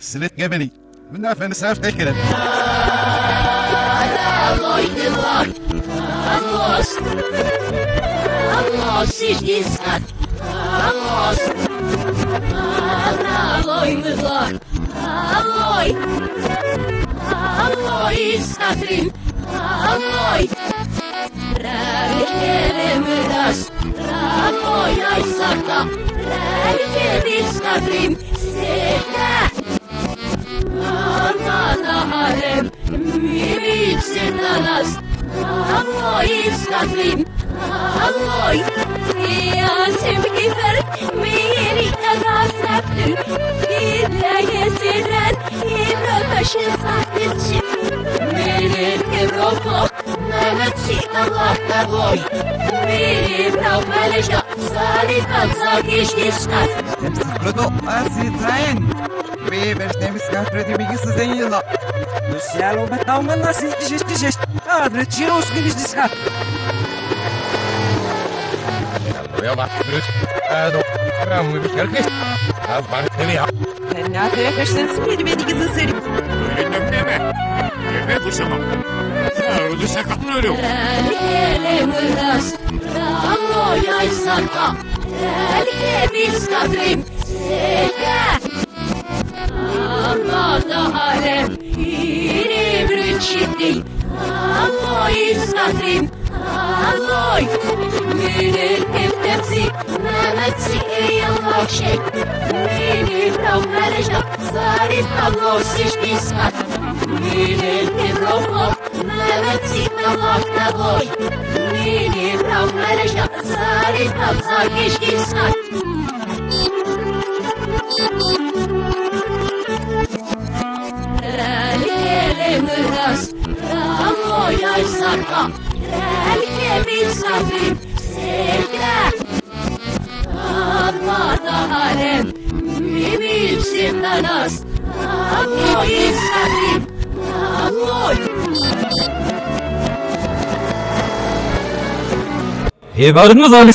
سلت جبلي من افنسا افتكر أنا avoid the lock I'm lost I'm lost is this hat I'm lost أنا avoid the lock I'm lost I'm lost is nothing I'm lost Rarikere me das Ramoy ay saka Rarikere is nothing Anadaharen, mimiksin alas, Aloy istatrin, aloy. Ja sevgifer, miri agasaftir, Gideye siren, İnömeşi sahtilçi, Mirin evrofo, Mehmetçi Allah'ta boy, Mirin ravmeleşa, Salit alsa geçmişler, Proto asi traen. Vi verstemi skafredi mi gisa zenila. Luciano betau mana si tijes tijes. Adre chiros gilis diska. Buraya bak. Brüt. Ado. Ramu bir kerkes. Az bak teli ya. Ne telefeşten spedi beni gisa seri. Öyle deme. Deme duşama. Sen duşa kapın ölüyor. Rälkelemidas, Aloy aysaka, Rälkelistatrin, Sekä. Anadaharen, İnimrüçitti, Aloy istatrin, Aloy. Minin eftepsi, Mehmetsi yılmak şey, Minin ravmeleşa, Zarit tablos iştiskat, Minin evrofo, Mehmetsi yılmak boy, Minin ravmeleşa, Zarit tabzak iştiskat. Rälkelemidas, Aloy aysaka, Rälkelistatrin, Sekä. Anadaharen, mimiksin alas, Aloy istatrin, aloy. Hebarınız Ali.